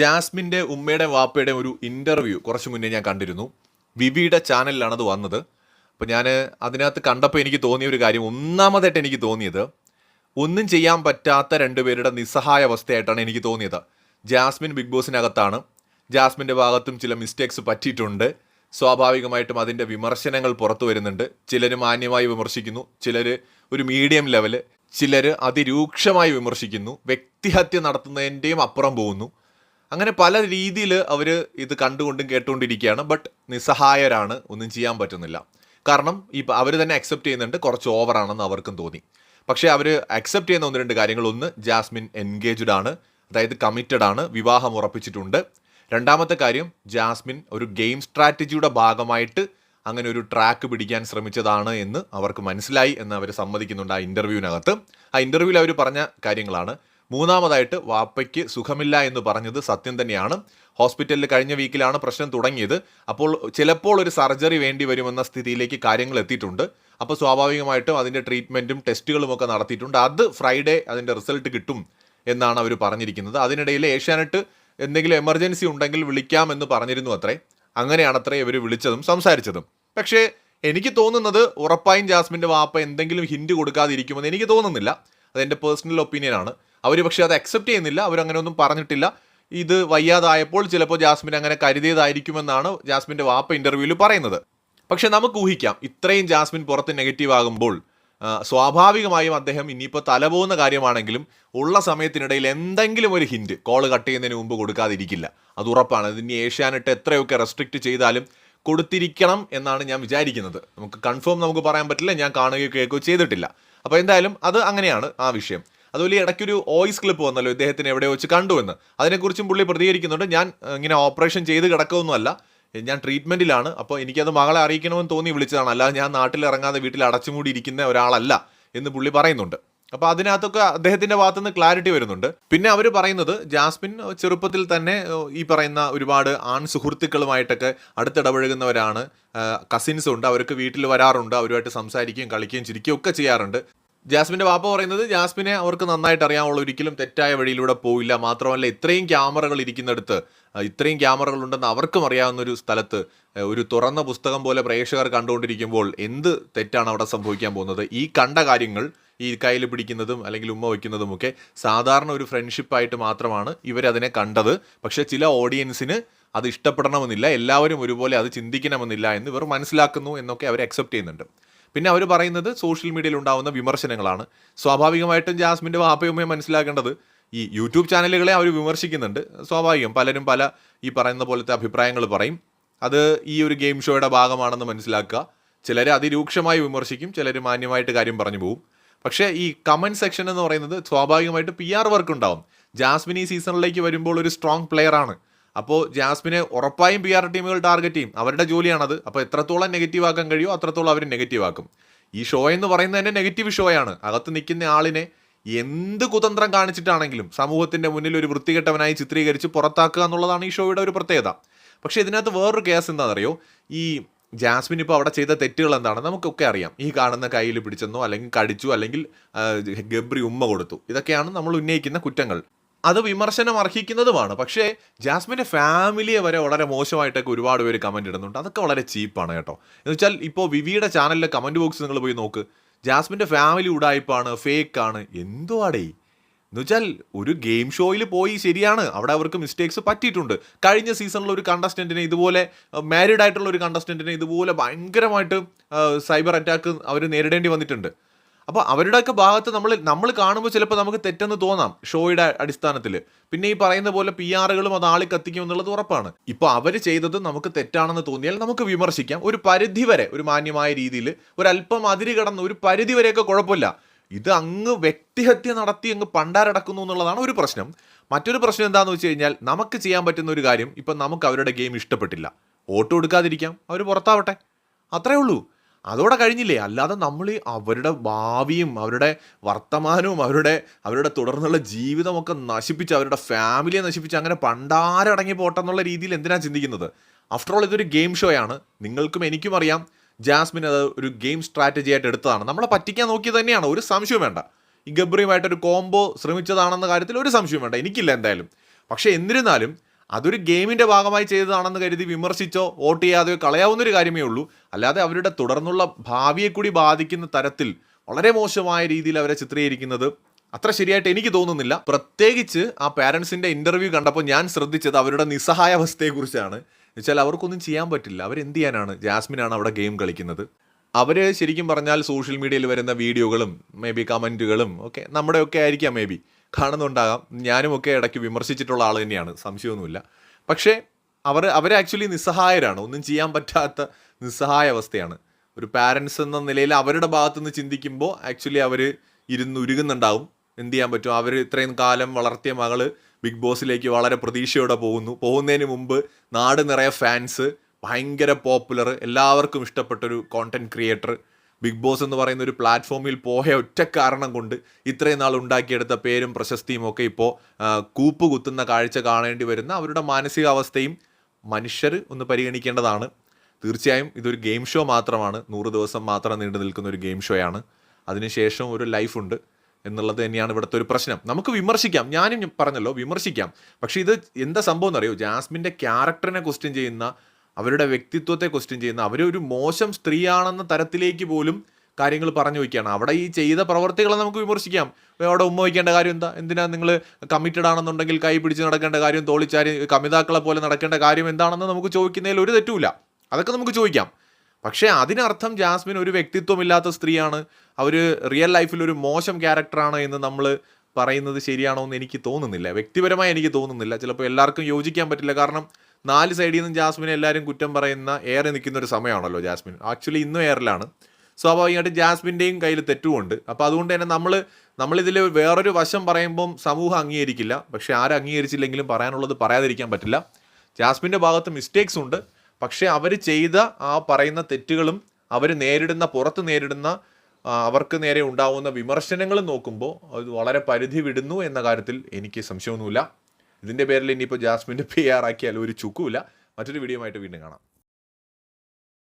ജാസ്മിന്റെ ഉമ്മയുടെ വാപ്പയുടെ ഒരു ഇന്റർവ്യൂ കുറച്ച് മുന്നേ ഞാൻ കണ്ടിരുന്നു. വിവിയുടെ ചാനലിലാണത് വന്നത്. അപ്പോൾ ഞാൻ അതിനകത്ത് കണ്ടപ്പോൾ എനിക്ക് തോന്നിയ ഒരു കാര്യം ഒന്നാമതായിട്ട് എനിക്ക് തോന്നിയത് ഒന്നും ചെയ്യാൻ പറ്റാത്ത രണ്ടുപേരുടെ നിസ്സഹായ അവസ്ഥയായിട്ടാണ് എനിക്ക് തോന്നിയത്. ജാസ്മിൻ ബിഗ് ബോസിനകത്താണ്. ജാസ്മിന്റെ ഭാഗത്തും ചില മിസ്റ്റേക്സ് പറ്റിയിട്ടുണ്ട്. സ്വാഭാവികമായിട്ടും അതിന്റെ വിമർശനങ്ങൾ പുറത്തു വരുന്നുണ്ട്. ചിലർ മാന്യമായി വിമർശിക്കുന്നു. ചിലർ ഒരു മീഡിയം ലെവൽ ചിലർ അതിരൂക്ഷമായി വിമർശിക്കുന്നു. വ്യക്തിഹത്യ നടത്തുന്നതിന്റെയും അപ്പുറം പോകുന്നു. അങ്ങനെ പല രീതിയിൽ അവർ ഇത് കണ്ടുകൊണ്ടും കേട്ടുകൊണ്ടിരിക്കുകയാണ്. ബട്ട് നിസ്സഹായരാണ്. ഒന്നും ചെയ്യാൻ പറ്റുന്നില്ല. കാരണം ഈ അവർ തന്നെ അക്സെപ്റ്റ് ചെയ്യുന്നുണ്ട്. കുറച്ച് ഓവറാണെന്ന് അവർക്കും തോന്നി. പക്ഷേ അവർ അക്സെപ്റ്റ് ചെയ്യുന്ന ഒന്ന് രണ്ട് കാര്യങ്ങൾ. ഒന്ന് ജാസ്മിൻ എൻഗേജ്ഡ് ആണ്. അതായത് കമ്മിറ്റഡ് ആണ്. വിവാഹം ഉറപ്പിച്ചിട്ടുണ്ട്. രണ്ടാമത്തെ കാര്യം ജാസ്മിൻ ഒരു ഗെയിം സ്ട്രാറ്റജിയുടെ ഭാഗമായിട്ട് അങ്ങനെ ഒരു ട്രാക്ക് പിടിക്കാൻ ശ്രമിച്ചതാണ് എന്ന് അവർക്ക് മനസ്സിലായി എന്ന് അവർ സമ്മതിക്കുന്നുണ്ട് ആ ഇന്റർവ്യൂവിനകത്ത് ആ ഇന്റർവ്യൂവിൽ അവർ പറഞ്ഞ കാര്യങ്ങളാണ്. മൂന്നാമതായിട്ട് വാപ്പയ്ക്ക് സുഖമില്ല എന്ന് പറഞ്ഞത് സത്യം തന്നെയാണ്. ഹോസ്പിറ്റലിൽ കഴിഞ്ഞ വീക്കിലാണ് പ്രശ്നം തുടങ്ങിയത്. അപ്പോൾ ചിലപ്പോൾ ഒരു സർജറി വേണ്ടി വരുമെന്ന സ്ഥിതിയിലേക്ക് കാര്യങ്ങൾ എത്തിയിട്ടുണ്ട്. അപ്പോൾ സ്വാഭാവികമായിട്ടും അതിന്റെ ട്രീറ്റ്മെന്റും ടെസ്റ്റുകളും ഒക്കെ നടത്തിയിട്ടുണ്ട്. അത് ഫ്രൈഡേ അതിന്റെ റിസൾട്ട് കിട്ടും എന്നാണ് അവർ പറഞ്ഞിരിക്കുന്നത്. അതിനിടയിൽ ഏഷ്യാനെറ്റ് എന്തെങ്കിലും എമർജൻസി ഉണ്ടെങ്കിൽ വിളിക്കാമെന്ന് പറഞ്ഞിരുന്നു അത്രേ. അങ്ങനെയാണ് അത്രേ ഇവർ വിളിച്ചതും സംസാരിച്ചതും. പക്ഷേ എനിക്ക് തോന്നുന്നത് ഉറപ്പായും ജാസ്മിന്റെ വാപ്പ എന്തെങ്കിലും ഹിൻഡ് കൊടുക്കാതിരിക്കുമെന്ന് എനിക്ക് തോന്നുന്നില്ല. അതെന്റെ പേഴ്സണൽ ഒപ്പീനിയനാണ്. അവർ പക്ഷേ അത് അക്സെപ്റ്റ് ചെയ്യുന്നില്ല. അവരങ്ങനെ ഒന്നും പറഞ്ഞിട്ടില്ല. ഇത് വയ്യാതായപ്പോൾ ചിലപ്പോൾ ജാസ്മിൻ അങ്ങനെ കരുതിയതായിരിക്കുമെന്നാണ് ജാസ്മിന്റെ വാപ്പ ഇന്റർവ്യൂവിൽ പറയുന്നത്. പക്ഷെ നമുക്ക് ഊഹിക്കാം. ഇത്രയും ജാസ്മിൻ പുറത്ത് നെഗറ്റീവ് ആകുമ്പോൾ സ്വാഭാവികമായും അദ്ദേഹം ഇനിയിപ്പോൾ തലപോകുന്ന കാര്യമാണെങ്കിലും ഉള്ള സമയത്തിനിടയിൽ എന്തെങ്കിലും ഒരു ഹിന്റ് കോൾ കട്ട് ചെയ്യുന്നതിന് മുമ്പ് കൊടുക്കാതിരിക്കില്ല. അത് ഉറപ്പാണ്. ഇതിന് ഏഷ്യാനെട്ട് എത്രയൊക്കെ റെസ്ട്രിക്റ്റ് ചെയ്താലും കൊടുത്തിരിക്കണം എന്നാണ് ഞാൻ വിചാരിക്കുന്നത്. നമുക്ക് കൺഫേം നമുക്ക് പറയാൻ പറ്റില്ല. ഞാൻ കാണുകയോ കേൾക്കുകയോ ചെയ്തിട്ടില്ല. അപ്പോൾ എന്തായാലും അത് അങ്ങനെയാണ് ആ വിഷയം. അതുപോലെ ഇടയ്ക്കൊരു വോയിസ് ക്ലിപ്പ് വന്നല്ലോ ഇദ്ദേഹത്തിന് എവിടെ വെച്ച് കണ്ടു എന്ന് അതിനെക്കുറിച്ചും പുള്ളി പ്രതികരിക്കുന്നുണ്ട്. ഞാൻ ഇങ്ങനെ ഓപ്പറേഷൻ ചെയ്ത് കിടക്കുമൊന്നുമല്ല ഞാൻ ട്രീറ്റ്മെന്റിലാണ് അപ്പോൾ എനിക്കത് മകളെ അറിയിക്കണമെന്ന് തോന്നി വിളിച്ചതാണ്. അല്ലാതെ ഞാൻ നാട്ടിൽ ഇറങ്ങാതെ വീട്ടിൽ അടച്ചുമൂടി ഇരിക്കുന്ന ഒരാളല്ല എന്ന് പുള്ളി പറയുന്നുണ്ട്. അപ്പോൾ അതിനകത്തൊക്കെ അദ്ദേഹത്തിന്റെ ഭാഗത്തു നിന്ന് ക്ലാരിറ്റി വരുന്നുണ്ട്. പിന്നെ അവർ പറയുന്നത് ജാസ്മിൻ ചെറുപ്പത്തിൽ തന്നെ ഈ പറയുന്ന ഒരുപാട് ആൺ സുഹൃത്തുക്കളുമായിട്ടൊക്കെ അടുത്തിടപഴകുന്നവരാണ്. കസിൻസ് ഉണ്ട് അവർക്ക് വീട്ടിൽ വരാറുണ്ട്. അവരുമായിട്ട് സംസാരിക്കുകയും കളിക്കുകയും ചിരിക്കുകയും ഒക്കെ ചെയ്യാറുണ്ട്. ജാസ്മിന്റെ വാപ്പ പറയുന്നത് ജാസ്മിനെ അവർക്ക് നന്നായിട്ട് അറിയാമുള്ള ഒരിക്കലും തെറ്റായ വഴിയിലൂടെ പോയില്ല മാത്രമല്ല ഇത്രയും ക്യാമറകൾ ഇരിക്കുന്നിടത്ത് ഇത്രയും ക്യാമറകൾ ഉണ്ടെന്ന് അവർക്കും അറിയാവുന്ന ഒരു സ്ഥലത്ത് ഒരു തുറന്ന പുസ്തകം പോലെ പ്രേക്ഷകർ കണ്ടുകൊണ്ടിരിക്കുമ്പോൾ എന്ത് തെറ്റാണ് അവിടെ സംഭവിക്കാൻ പോകുന്നത്? ഈ കണ്ട കാര്യങ്ങൾ ഈ കയ്യിൽ പിടിക്കുന്നതും അല്ലെങ്കിൽ ഉമ്മ വയ്ക്കുന്നതും ഒക്കെ സാധാരണ ഒരു ഫ്രണ്ട്ഷിപ്പായിട്ട് മാത്രമാണ് ഇവരതിനെ കണ്ടത്. പക്ഷേ ചില ഓഡിയൻസിന് അത് ഇഷ്ടപ്പെടണമെന്നില്ല എല്ലാവരും ഒരുപോലെ അത് ചിന്തിക്കണമെന്നില്ല എന്ന് ഇവർ മനസ്സിലാക്കുന്നു എന്നൊക്കെ അവർ അക്സെപ്റ്റ് ചെയ്യുന്നുണ്ട്. പിന്നെ അവർ പറയുന്നത് സോഷ്യൽ മീഡിയയിൽ ഉണ്ടാവുന്ന വിമർശനങ്ങളാണ്. സ്വാഭാവികമായിട്ടും ജാസ്മിന്റെ വാപ്പയുമ്മയും മനസ്സിലാക്കേണ്ടത് ഈ യൂട്യൂബ് ചാനലുകളെ അവർ വിമർശിക്കുന്നുണ്ട്. സ്വാഭാവികം പലരും പല ഈ പറയുന്ന പോലത്തെ അഭിപ്രായങ്ങൾ പറയും. അത് ഈ ഒരു ഗെയിം ഷോയുടെ ഭാഗമാണെന്ന് മനസ്സിലാക്കുക. ചിലർ അതിരൂക്ഷമായി വിമർശിക്കും ചിലർ മാന്യമായിട്ട് കാര്യം പറഞ്ഞു പോകും പക്ഷേ ഈ കമന്റ് സെക്ഷൻ എന്ന് പറയുന്നത് സ്വാഭാവികമായിട്ട് പി ആർ വർക്ക് ഉണ്ടാവും ജാസ്മിൻ ഈ സീസണിലേക്ക് വരുമ്പോൾ ഒരു സ്ട്രോങ് പ്ലെയർ ആണ് അപ്പോൾ ജാസ്മിനെ ഉറപ്പായും പി ആർ ടീമുകൾ ടാർഗറ്റ് ചെയ്യും. അവരുടെ ജോലിയാണത്. അപ്പോൾ എത്രത്തോളം നെഗറ്റീവ് ആക്കാൻ കഴിയുമോ അത്രത്തോളം അവർ നെഗറ്റീവ് ആക്കും. ഈ ഷോ എന്ന് പറയുന്നത് തന്നെ നെഗറ്റീവ് ഷോയാണ് അകത്ത് നിൽക്കുന്ന ആളിനെ എന്ത് കുതന്ത്രം കാണിച്ചിട്ടാണെങ്കിലും സമൂഹത്തിന്റെ മുന്നിൽ ഒരു വൃത്തികെട്ടവനായി ചിത്രീകരിച്ച് പുറത്താക്കുക എന്നുള്ളതാണ് ഈ ഷോയുടെ ഒരു പ്രത്യേകത. പക്ഷേ ഇതിനകത്ത് വേറൊരു കേസ് എന്താണെന്നറിയോ? ഈ ജാസ്മിൻ ഇപ്പോൾ അവിടെ ചെയ്ത തെറ്റുകൾ എന്താണ്? നമുക്കൊക്കെ അറിയാം. ഈ കാണുന്ന കയ്യിൽ പിടിച്ചെന്നോ അല്ലെങ്കിൽ കടിച്ചു അല്ലെങ്കിൽ ഗബ്രി ഉമ്മ കൊടുത്തു. ഇതൊക്കെയാണ് നമ്മൾ ഉന്നയിക്കുന്ന കുറ്റങ്ങൾ. അത് വിമർശനം അർഹിക്കുന്നതുമാണ്. പക്ഷേ ജാസ്മിന്റെ ഫാമിലിയെ വരെ വളരെ മോശമായിട്ടൊക്കെ ഒരുപാട് പേര് കമന്റ് ഇടുന്നുണ്ട്. അതൊക്കെ വളരെ ചീപ്പാണ് കേട്ടോ. എന്ന് വെച്ചാൽ ഇപ്പോൾ വിവിയുടെ ചാനലിലെ കമന്റ് ബോക്സ് നിങ്ങൾ പോയി നോക്ക്. ജാസ്മിന്റെ ഫാമിലി ഉടായ്പാണ് ഫേക്ക് ആണ് അടേ എന്ന് വെച്ചാൽ ഒരു ഗെയിം ഷോയിൽ പോയി ശരിയാണ്. അവിടെ അവർക്ക് മിസ്റ്റേക്സ് പറ്റിയിട്ടുണ്ട്. കഴിഞ്ഞ സീസണിൽ ഒരു കണ്ടസ്റ്റന്റിനെ ഇതുപോലെ മാരീഡ് ആയിട്ടുള്ള ഒരു കണ്ടസ്റ്റന്റിനെ ഇതുപോലെ ഭയങ്കരമായിട്ട് സൈബർ അറ്റാക്ക് അവർ നേരിടേണ്ടി വന്നിട്ടുണ്ട്. അപ്പോൾ അവരുടെയൊക്കെ ഭാഗത്ത് നമ്മൾ നമ്മൾ കാണുമ്പോൾ ചിലപ്പോൾ നമുക്ക് തെറ്റെന്ന് തോന്നാം ഷോയുടെ അടിസ്ഥാനത്തിൽ. പിന്നെ ഈ പറയുന്ന പോലെ പി ആറുകളും അത് ആളി കത്തിക്കും എന്നുള്ളത് ഉറപ്പാണ്. ഇപ്പോൾ അവർ ചെയ്തത് നമുക്ക് തെറ്റാണെന്ന് തോന്നിയാൽ നമുക്ക് വിമർശിക്കാം. ഒരു പരിധി വരെ ഒരു മാന്യമായ രീതിയിൽ ഒരല്പം അതിര് കടന്ന് ഒരു പരിധി വരെയൊക്കെ കുഴപ്പമില്ല. ഇത് അങ്ങ് വ്യക്തിഹത്യ നടത്തി അങ്ങ് പണ്ടാരടക്കുന്നു എന്നുള്ളതാണ് ഒരു പ്രശ്നം. മറ്റൊരു പ്രശ്നം എന്താണെന്ന് വെച്ച് കഴിഞ്ഞാൽ നമുക്ക് ചെയ്യാൻ പറ്റുന്ന ഒരു കാര്യം ഇപ്പം നമുക്ക് അവരുടെ ഗെയിം ഇഷ്ടപ്പെട്ടില്ല. വോട്ട് കൊടുക്കാതിരിക്കാം. അവർ പുറത്താവട്ടെ. അത്രേ ഉള്ളൂ. അതോടെ കഴിഞ്ഞില്ലേ. അല്ലാതെ നമ്മൾ അവരുടെ ഭാവിയും അവരുടെ വർത്തമാനവും അവരുടെ അവരുടെ തുടർന്നുള്ള ജീവിതമൊക്കെ നശിപ്പിച്ച് അവരുടെ ഫാമിലിയെ നശിപ്പിച്ച് അങ്ങനെ പണ്ടാരടങ്ങി പോട്ടെന്നുള്ള രീതിയിൽ എന്തിനാണ് ചിന്തിക്കുന്നത്? ആഫ്റ്റർ ഓൾ ഇതൊരു ഗെയിം ഷോയാണ് നിങ്ങൾക്കും എനിക്കും അറിയാം. ജാസ്മിൻ അത് ഒരു ഗെയിം സ്ട്രാറ്റജി ആയിട്ട് എടുത്തതാണ്. നമ്മളെ പറ്റിക്കാൻ നോക്കിയത് തന്നെയാണ്. ഒരു സംശയം വേണ്ട. ഈ ഗബ്രിയുമായിട്ടൊരു കോംബോ ശ്രമിച്ചതാണെന്ന കാര്യത്തിൽ ഒരു സംശയം വേണ്ട. എനിക്കില്ല എന്തായാലും. പക്ഷേ എന്നിരുന്നാലും അതൊരു ഗെയിമിന്റെ ഭാഗമായി ചെയ്തതാണെന്ന് കരുതി വിമർശിച്ചോ വോട്ട് ചെയ്യാതെയോ കളയാവുന്ന ഒരു കാര്യമേ ഉള്ളൂ. അല്ലാതെ അവരുടെ തുടർന്നുള്ള ഭാവിയെ കൂടി ബാധിക്കുന്ന തരത്തിൽ വളരെ മോശമായ രീതിയിൽ അവരെ ചിത്രീകരിക്കുന്നത് അത്ര ശരിയായിട്ട് എനിക്ക് തോന്നുന്നില്ല. പ്രത്യേകിച്ച് ആ പാരൻസിന്റെ ഇന്റർവ്യൂ കണ്ടപ്പോൾ ഞാൻ ശ്രദ്ധിച്ചത് അവരുടെ നിസ്സഹായാവസ്ഥയെക്കുറിച്ചാണ് വെച്ചാൽ അവർക്കൊന്നും ചെയ്യാൻ പറ്റില്ല. അവരെന്ത് ചെയ്യാനാണ്? ജാസ്മിനാണ് അവിടെ ഗെയിം കളിക്കുന്നത്. അവർ ശരിക്കും പറഞ്ഞാൽ സോഷ്യൽ മീഡിയയിൽ വരുന്ന വീഡിയോകളും മേ ബി കമന്റുകളും ഒക്കെ നമ്മുടെയൊക്കെ ആയിരിക്കാം മേ ബി. കാണുന്നുണ്ടാകാം. ഞാനും ഒക്കെ ഇടയ്ക്ക് വിമർശിച്ചിട്ടുള്ള ആൾ തന്നെയാണ്. സംശയമൊന്നുമില്ല. പക്ഷേ അവർ അവർ ആക്ച്വലി നിസ്സഹായരാണ്. ഒന്നും ചെയ്യാൻ പറ്റാത്ത നിസ്സഹായ അവസ്ഥയാണ്. ഒരു പാരൻസ് എന്ന നിലയിൽ അവരുടെ ഭാഗത്തു നിന്ന് ചിന്തിക്കുമ്പോൾ ആക്ച്വലി അവർ ഇരുന്ന് ഉരുകുന്നുണ്ടാവും. എന്ത് ചെയ്യാൻ പറ്റും? അവർ ഇത്രയും കാലം വളർത്തിയ മകൾ ബിഗ് ബോസിലേക്ക് വളരെ പ്രതീക്ഷയോടെ പോകുന്നു. പോകുന്നതിന് മുമ്പ് നാട് നിറയെ ഫാൻസ് ഭയങ്കര പോപ്പുലർ എല്ലാവർക്കും ഇഷ്ടപ്പെട്ടൊരു കോണ്ടന്റ് ക്രിയേറ്റർ ബിഗ് ബോസ് എന്ന് പറയുന്ന ഒരു പ്ലാറ്റ്ഫോമിൽ പോയ ഒറ്റ കാരണം കൊണ്ട് ഇത്രയും നാൾ ഉണ്ടാക്കിയെടുത്ത പേരും പ്രശസ്തിയും ഒക്കെ ഇപ്പോൾ കൂപ്പ് കുത്തുന്ന കാഴ്ച കാണേണ്ടി വരുന്ന അവരുടെ മാനസികാവസ്ഥയും മനുഷ്യർ ഒന്ന് പരിഗണിക്കേണ്ടതാണ്. തീർച്ചയായും ഇതൊരു ഗെയിം ഷോ മാത്രമാണ്. നൂറ് ദിവസം മാത്രം നീണ്ടു നിൽക്കുന്ന ഒരു ഗെയിം ഷോയാണ് അതിനുശേഷം ഒരു ലൈഫുണ്ട് എന്നുള്ളത് തന്നെയാണ് ഇവിടുത്തെ ഒരു പ്രശ്നം. നമുക്ക് വിമർശിക്കാം. ഞാനും പറഞ്ഞല്ലോ വിമർശിക്കാം. പക്ഷേ ഇത് എന്താ സംഭവം എന്നറിയോ? ജാസ്മിന്റെ ക്യാരക്ടറിനെ ക്വസ്റ്റ്യൻ ചെയ്യുന്ന അവരുടെ വ്യക്തിത്വത്തെ ക്വസ്റ്റ്യൻ ചെയ്യുന്ന അവരൊരു മോശം സ്ത്രീയാണെന്ന തരത്തിലേക്ക് പോലും കാര്യങ്ങൾ പറഞ്ഞു വയ്ക്കുകയാണ്. അവിടെ ഈ ചെയ്ത പ്രവർത്തികളെ നമുക്ക് വിമർശിക്കാം. അവിടെ ഉമ്മ വയ്ക്കേണ്ട കാര്യം എന്താ? എന്തിനാ നിങ്ങൾ കമ്മിറ്റഡ് ആണെന്നുണ്ടെങ്കിൽ കൈ പിടിച്ച് നടക്കേണ്ട കാര്യം തോളിച്ചാരി കമിതാക്കളെ പോലെ നടക്കേണ്ട കാര്യം എന്താണെന്ന് നമുക്ക് ചോദിക്കുന്നതിൽ ഒരു തെറ്റുമില്ല. അതൊക്കെ നമുക്ക് ചോദിക്കാം. പക്ഷേ അതിനർത്ഥം ജാസ്മിൻ ഒരു വ്യക്തിത്വമില്ലാത്ത സ്ത്രീയാണ്. അവർ റിയൽ ലൈഫിൽ ഒരു മോശം ക്യാരക്ടറാണ് എന്ന് നമ്മൾ പറയുന്നത് ശരിയാണോ എന്ന് എനിക്ക് തോന്നുന്നില്ല. വ്യക്തിപരമായി എനിക്ക് തോന്നുന്നില്ല. ചിലപ്പോൾ എല്ലാവർക്കും യോജിക്കാൻ പറ്റില്ല. കാരണം നാല് സൈഡിൽ നിന്നും ജാസ്മിനെ എല്ലാവരും കുറ്റം പറയുന്ന ഏറെ നിൽക്കുന്ന ഒരു സമയമാണല്ലോ ജാസ്മിൻ. ആക്ച്വലി ഇന്നും എയറിലാണ് സ്വാഭാവികമായിട്ട് ജാസ്മിന്റെയും കയ്യിൽ തെറ്റുമുണ്ട്. അപ്പോൾ അതുകൊണ്ട് തന്നെ നമ്മൾ നമ്മളിതിൽ വേറൊരു വശം പറയുമ്പം സമൂഹം അംഗീകരിക്കില്ല. പക്ഷേ ആരും അംഗീകരിച്ചില്ലെങ്കിലും പറയാനുള്ളത് പറയാതിരിക്കാൻ പറ്റില്ല. ജാസ്മിന്റെ ഭാഗത്ത് മിസ്റ്റേക്സ് ഉണ്ട്. പക്ഷേ അവർ ചെയ്ത ആ പറയുന്ന തെറ്റുകളും അവർ നേരിടുന്ന പുറത്ത് നേരിടുന്ന അവർക്ക് നേരെ ഉണ്ടാവുന്ന വിമർശനങ്ങൾ നോക്കുമ്പോൾ അത് വളരെ പരിധി വിടുന്നു എന്ന കാര്യത്തിൽ എനിക്ക് സംശയമൊന്നുമില്ല. ഇതിന്റെ പേരിൽ ഇനിയിപ്പോൾ ജാസ്മിന്റെ പി ആർ ആക്കിയാൽ ഒരു ചുക്കുമില്ല മറ്റൊരു വീഡിയോ ആയിട്ട് വീണ്ടും കാണാം.